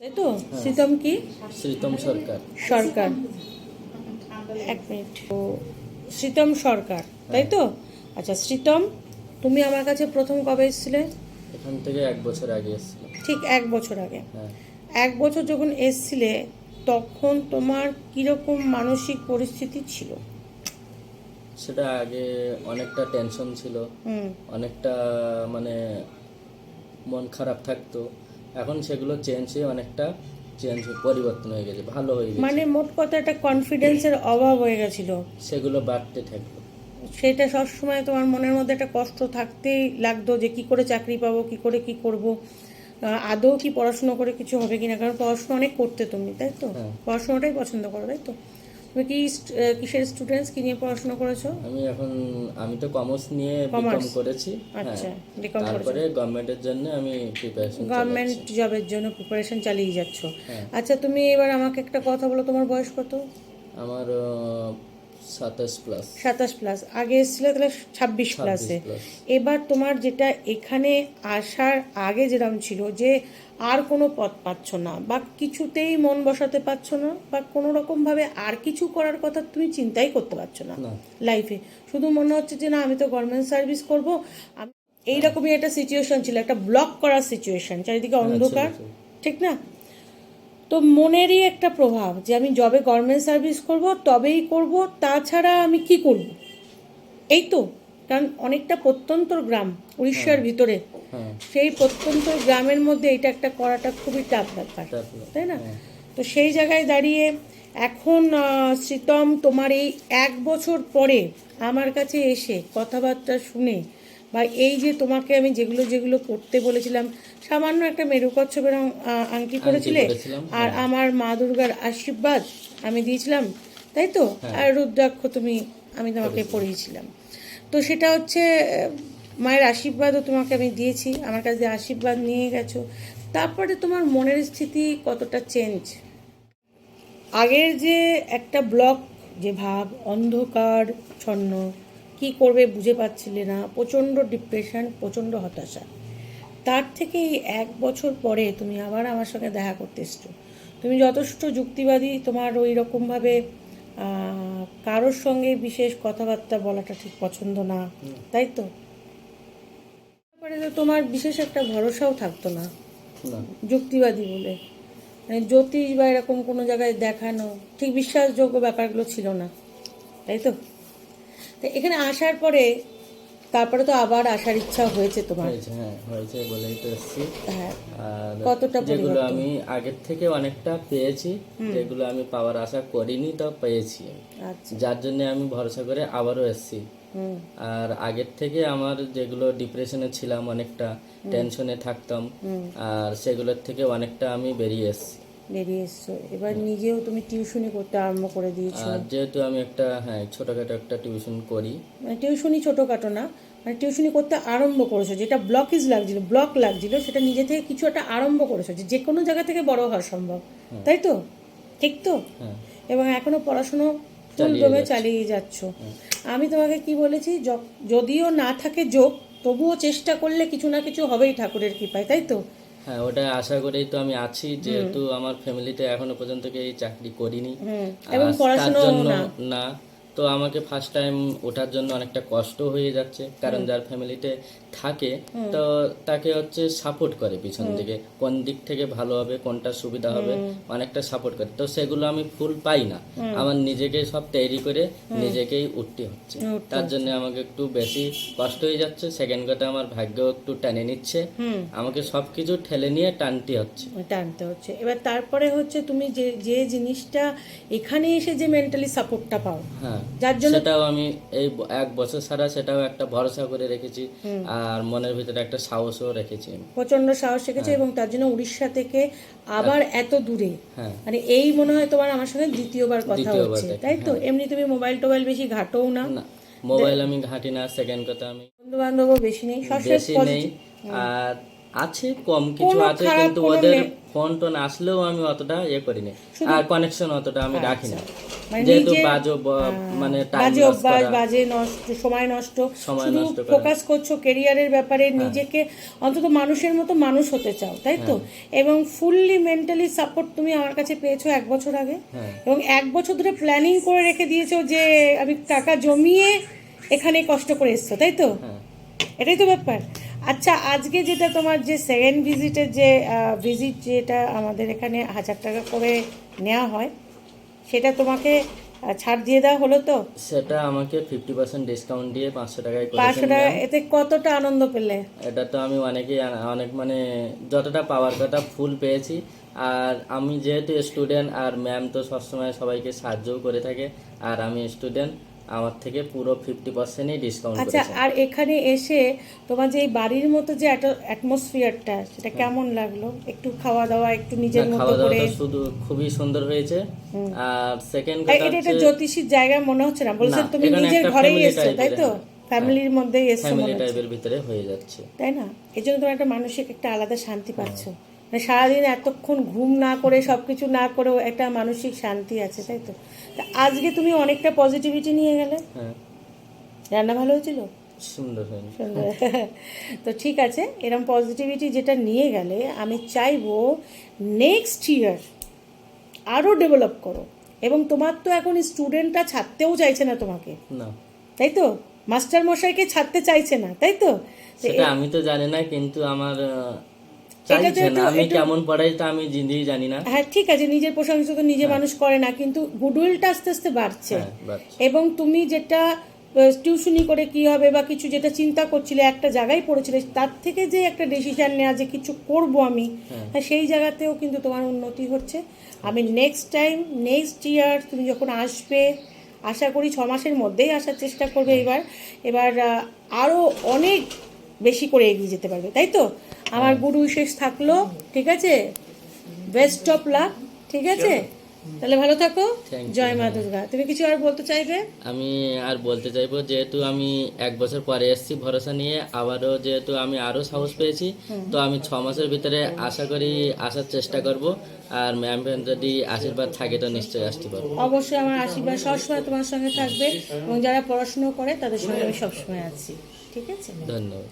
তাই তো? শীতম কি? শ্রীতম সরকার। সরকার। এক মিনিট। ও শীতম সরকার তাই তো? আচ্ছা শীতম তুমি আমার কাছে প্রথম কবে এসেছিলে? এখান থেকে এক বছর আগে এসেছিলাম ঠিক এক বছর আগে। হ্যাঁ। এক বছর যখন এসছিলে তখন তোমার কীরকম মানসিক পরিস্থিতি ছিল? সেটা আগে অনেকটা টেনশন ছিল। অনেকটা মানে মন খারাপ থাকতো। এখন সেগুলো চেঞ্জ হয়ে অনেকটা চেঞ্জ পরিবর্তন হয়ে গেছে ভালো হয়ে গেছে। মানে মোট কথা একটা কনফিডেন্সের অভাব হয়ে গেছিল। সেগুলো বাড়তে থাকল। সেটা সবসময় তোমার মনের মধ্যে একটা কষ্ট থাকতেই লাগতো যে কি করে চাকরি পাবো কি করে কি করব। আদৌ কি পড়াশোনা করে কিছু হবে কিনা? কারণ পড়াশোনা অনেক করতে তুমি তাই তো? হ্যাঁ। পড়াশোনাটাই পছন্দ করো তাই তো? তুমি কি কিসের স্টুডেন্টস কি নিয়ে পড়াশোনা করেছ? আমি এখন আমি তো কমার্স নিয়ে বিকম করেছি আচ্ছা হ্যাঁ বিকম করেছ। তারপরে গভর্নমেন্টের জন্য আমি প্রিপারেশন গভর্নমেন্ট জবের জন্য প্রিপারেশন চালিয়ে যাচ্ছ। হ্যাঁ। আচ্ছা তুমি এবার আমাকে একটা কথা বলো তোমার বয়স কত? আমার প্লাস সাতাশ প্লাস আগে এসেছিলে তাহলে ছাব্বিশ প্লাসে এবার তোমার যেটা এখানে আসার আগে যেরকম ছিল যে আর কোনো পথ পাচ্ছ না বা কিছুতেই মন বসাতে পারছ না বা কোনো রকমভাবে আর কিছু করার কথা তুমি চিন্তাই করতে পারছ না না। লাইফে শুধু মনে হচ্ছে যে না আমি তো গভর্নমেন্ট সার্ভিস করব। এইরকমই একটা সিচুয়েশন ছিল একটা ব্লক করার সিচুয়েশন চারিদিকে অন্ধকার। ঠিক না? তো মনেরই একটা প্রভাব যে আমি জবে গভর্নমেন্ট সার্ভিস করব তবেই করব তাছাড়া আমি কি করব? এই তো কারণ অনেকটা প্রত্যন্তর গ্রাম উড়িষ্যার ভিতরে। হ্যাঁ। সেই প্রত্যন্ত গ্রামের মধ্যে এটা একটা করাটা খুবই টাফ ব্যাপার তাই না? হ্যাঁ। তো সেই জায়গায় দাঁড়িয়ে এখন শ্রীতম তোমার এই এক বছর পরে আমার কাছে এসে কথাবার্তা শুনে বা এই যে তোমাকে আমি যেগুলো যেগুলো করতে বলেছিলাম সামান্য একটা মেরুকচ্ছপের আং- আহ, আংটি করেছিলে আর আমার মা দুর্গার আশীর্বাদ আমি দিয়েছিলাম তাই তো? আর রুদ্রাক্ষ তুমি আমি তোমাকে পড়িয়েছিলাম তো সেটা হচ্ছে মায়ের আশীর্বাদও তোমাকে আমি দিয়েছি আমার কাছে আশীর্বাদ নিয়ে গেছো। তারপরে তোমার মনের স্থিতি কতটা চেঞ্জ আগের যে একটা ব্লক যে ভাব অন্ধকার ছন্ন কি করবে বুঝে পাচ্ছিলে না প্রচণ্ড ডিপ্রেশন প্রচণ্ড হতাশা। তার থেকে এই এক বছর পরে তুমি আবার আমার সঙ্গে দেখা করতে এসছো। তুমি যথেষ্ট যুক্তিবাদী তোমার ওই রকমভাবে কারোর সঙ্গে বিশেষ কথাবার্তা বলাটা ঠিক পছন্দ না তাই তো? তো তোমার বিশেষ একটা ভরসাও থাকতো না না। যুক্তিবাদী বলে। মানে জ্যোতিষ বা এরকম কোনো জায়গায় দেখানো ঠিক বিশ্বাসযোগ্য ব্যাপারগুলো ছিল না তাই তো? তো এখানে আসার পরে তারপরে তো আবার আসার ইচ্ছা হয়েছে তোমার। হয়েছে হ্যাঁ হয়েছে বলেই তো এসছি। হ্যাঁ কতটা যেগুলো আমি আগের থেকে অনেকটা পেয়েছি যেগুলো আমি পাওয়ার আশা করিনি তা পেয়েছি আচ্ছা। যার জন্য আমি ভরসা করে আবারও এসেছি। আর আগের থেকে আমার যেগুলো ডিপ্রেশনে ছিলাম অনেকটা টেনশনে থাকতাম আর সেগুলোর থেকে অনেকটা আমি বেরিয়ে এসেছি। বেরিয়ে এসছো। এবার নিজেও তুমি টিউশনি করতে আরম্ভ করে দিয়েছ। আর যেহেতু আমি একটা হ্যাঁ ছোটখাটো একটা টিউশন করি। মানে টিউশনি ছোটোখাটো না মানে টিউশনি করতে আরম্ভ করেছ যেটা ব্লকেজ লাগছিল ব্লক লাগছিল সেটা নিজে থেকে কিছু একটা আরম্ভ করেছ যে যে কোনো জায়গা থেকে বড় হওয়া সম্ভব। তাই তো? ঠিক তো? হ্যাঁ। এবং এখনও পড়াশুনো ফুল চালিয়ে যাচ্ছ। আমি তোমাকে কি বলেছি যদিও না থাকে যোগ তবুও চেষ্টা করলে কিছু না কিছু হবেই ঠাকুরের কৃপায় তাই তো? হ্যাঁ ওটা আশা করেই তো আমি আছি যেহেতু আমার ফ্যামিলিতে এখনও পর্যন্ত এই চাকরি করিনি। এবং তার জন্য না। না। তো আমাকে ফার্স্ট টাইম ওঠার জন্য অনেকটা কষ্ট হয়ে যাচ্ছে কারণ যার ফ্যামিলিতে থাকে তো তাকে হচ্ছে সাপোর্ট করে পিছন থেকে কোন দিক থেকে ভালো হবে কোনটা সুবিধা হবে অনেকটা সাপোর্ট করে। তো সেগুলো আমি ফুল পাই না। আমার নিজেকে সব তৈরি করে নিজেকেই উঠতে হচ্ছে। তার জন্য আমাকে একটু বেশি কষ্ট হয়ে যাচ্ছে। সেকেন্ড কথা আমার ভাগ্য একটু টেনে নিচ্ছে। আমাকে সবকিছু ঠেলে নিয়ে টানতে হচ্ছে। টানতে হচ্ছে। এবার তারপরে হচ্ছে তুমি যে যে জিনিসটা এখানে এসে যে মেন্টালি সাপোর্টটা পাও হ্যাঁ। যার জন্য সেটাও আমি এই এক বছর সারা সেটাও একটা ভরসা করে রেখেছি। আর মনের ভিতরে একটা সাহসও রেখেছি প্রচণ্ড সাহস রেখেছে এবং তার জন্য উড়িষ্যা থেকে আবার এত দূরে। হ্যাঁ। মানে এই মনে হয় তোমার আমার সঙ্গে দ্বিতীয়বার কথা হচ্ছে তাই তো? এমনি তুমি মোবাইল টোবাইল বেশি ঘাটোও না। মোবাইল আমি ঘাঁটি না সেকেন্ড কথা আমি বন্ধু বান্ধবও বেশি নেই বেশি নেই। আর আছে কম কিছু আছে কিন্তু ওদের ফোন টোন আসলেও আমি অতটা ইয়ে করিনি আর কানেকশন অতটা আমি রাখি না। মানে যেহেতু বাজো মানে টাইম বাজে অভ্যাস বাজে নষ্ট সময় নষ্ট। শুধু করা। হ্যাঁ। ফোকাস করছ কেরিয়ারের ব্যাপারে নিজেকে অন্তত মানুষের মতো মানুষ হতে চাও তাই তো? হ্যাঁ। এবং ফুললি মেন্টালি সাপোর্ট তুমি আমার কাছে পেয়েছ এক বছর আগে। হ্যাঁ। এবং এক বছর ধরে প্ল্যানিং করে রেখে দিয়েছ যে আমি টাকা জমিয়ে এখানে কষ্ট করে এসছো তাই তো? হ্যাঁ। এটাই তো ব্যাপার। আচ্ছা আজকে যেটা তোমার যে সেকেন্ড ভিজিটের যে ভিজিট যেটা আমাদের এখানে হাজার টাকা করে নেওয়া হয় সেটা তোমাকে ছাড় দিয়ে দেওয়া হলো তো? সেটা আমাকে ফিফটি পার্সেন্ট ডিসকাউন্ট দিয়ে পাঁচশো টাকায় পাঁচশো টাকা এতে কতটা আনন্দ পেলে? এটা তো আমি অনেকেই অনেক মানে যতটা পাওয়ার কথা ফুল পেয়েছি। আর আমি যেহেতু স্টুডেন্ট আর ম্যাম তো সবসময় সবাইকে সাহায্যও করে থাকে। আর আমি স্টুডেন্ট আমার থেকে পুরো ফিফটি পার্সেন্টই ডিসকাউন্ট আচ্ছা আর এখানে এসে তোমার যে এই বাড়ির মতো যে অ্যাটমসফিয়ারটা সেটা কেমন লাগল? একটু খাওয়া দাওয়া একটু নিজের মতো খাওয়া দাওয়া করে? শুধু খুবই সুন্দর হয়েছে। আর সেকেন্ড কথা এটা একটা জ্যোতিষীর জায়গা মনে হচ্ছে না? বলছেন না, তুমি নিজের ঘরেই এসছো তাই তো। ফ্যামিলির মধ্যেই এসছো ফ্যামিলি টাইপের ভিতরে হয়ে যাচ্ছে। তাই না? এই জন্য তোমার একটা মানসিক একটা আলাদা শান্তি পাচ্ছ। মানে সারাদিন এতক্ষণ ঘুম না করে সবকিছু না করেও একটা মানসিক শান্তি আছে তাই তো? তা আজকে তুমি অনেকটা পজিটিভিটি নিয়ে গেলে। হ্যাঁ। রান্না ভালো হয়েছিল? সুন্দর সুন্দর। তো ঠিক আছে এরকম পজিটিভিটি যেটা নিয়ে গেলে আমি চাইব নেক্সট ইয়ার আরও ডেভেলপ করো। এবং তোমার তো এখন স্টুডেন্টরা ছাড়তেও চাইছে না তোমাকে। না। তাই তো? মাস্টার মশাইকে ছাড়তে চাইছে না তাই তো? তো সেটা আমি তো জানি না কিন্তু আমার আমি কেমন পড়াই তা আমি নিজেই জানি না। হ্যাঁ ঠিক আছে নিজের প্রশংসা তো নিজে মানুষ করে না কিন্তু গুডউইলটা আস্তে আস্তে বাড়ছে। হ্যাঁ এবং তুমি যেটা টিউশনি করে কি হবে বা কিছু যেটা চিন্তা করছিলে একটা জায়গায় পড়েছিলে তার থেকে যে একটা ডিসিশন নেওয়া যে কিছু করব আমি হ্যাঁ। সেই জায়গাতেও কিন্তু তোমার উন্নতি হচ্ছে। আমি নেক্সট টাইম নেক্সট ইয়ার তুমি যখন আসবে আশা করি ছ মাসের মধ্যেই আসার চেষ্টা করবে এবার। এবার আরও অনেক বেশি করে এগিয়ে যেতে পারবে তাই তো? আমার গুড উইশেস থাকল ঠিক আছে? বেস্ট অফ লাক ঠিক আছে? তাহলে ভালো থাকো। জয় মা দুর্গা। তুমি কিছু আর বলতে চাইবে? আমি আর বলতে চাইব যেহেতু আমি এক বছর পরে এসেছি ভরসা নিয়ে আবারও যেহেতু আমি আরও সাহস পেয়েছি তো আমি ছ মাসের ভিতরে আশা করি আসার চেষ্টা করব। আর ম্যাম যদি আশীর্বাদ থাকে তো নিশ্চয়ই আসতে পারব। অবশ্যই আমার আশীর্বাদ সবসময় তোমার সঙ্গে থাকবে এবং যারা পড়াশুনো করে তাদের সঙ্গে আমি সবসময় আছি। ঠিক আছে? ধন্যবাদ।